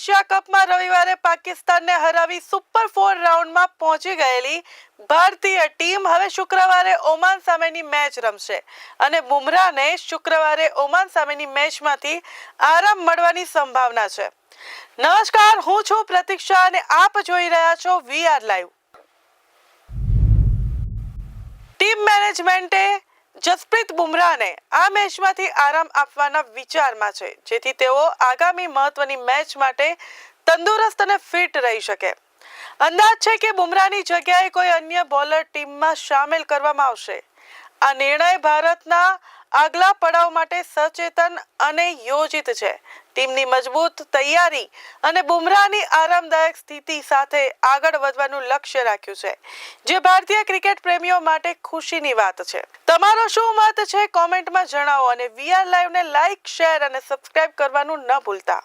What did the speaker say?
Asia કપમાં રવિવારે પાકિસ્તાનને હરાવી સુપર ફોર રાઉન્ડમાં પહોંચી ગયેલી ભારતીય ટીમ હવે શુક્રવારે ઓમાન સામેની મેચ રમશે. અને બુમરાહને શુક્રવારે ઓમાન સામેની મેચમાંથી આરામ મળવાની સંભાવના છે. નમસ્કાર, હું છું પ્રતીક્ષા અને આપ જોઈ રહ્યા છો વીઆર લાઈવ. ટીમ મેનેજમેન્ટે જસપ્રીત બુમરાહને આ મેચમાંથી આરામ આપવાના વિચારમાં છે, જેથી તેઓ આગામી મહત્વની મેચ માટે તંદુરસ્ત અને ફિટ રહી શકે. અંદાજ છે કે બુમરાહની જગ્યાએ કોઈ અન્ય બોલર ટીમમાં સામેલ કરવામાં આવશે. આ નિર્ણય ભારતના આગલા પડાવ માટે સચેતન અને યોજિત છે. ટીમની મજબૂત તૈયારી અને બુમરાહની આરામદાયક સ્થિતિ સાથે આગળ વધવાનું લક્ષ્ય રાખ્યું છે. જે ભારતીય ક્રિકેટ પ્રેમીઓ માટે ખુશીની વાત છે. તમારો શું મત છે? કોમેન્ટમાં જણાવો અને વીઆર લાઈવને લાઈક, શેર અને સબસ્ક્રાઇબ કરવાનું ન ભૂલતા.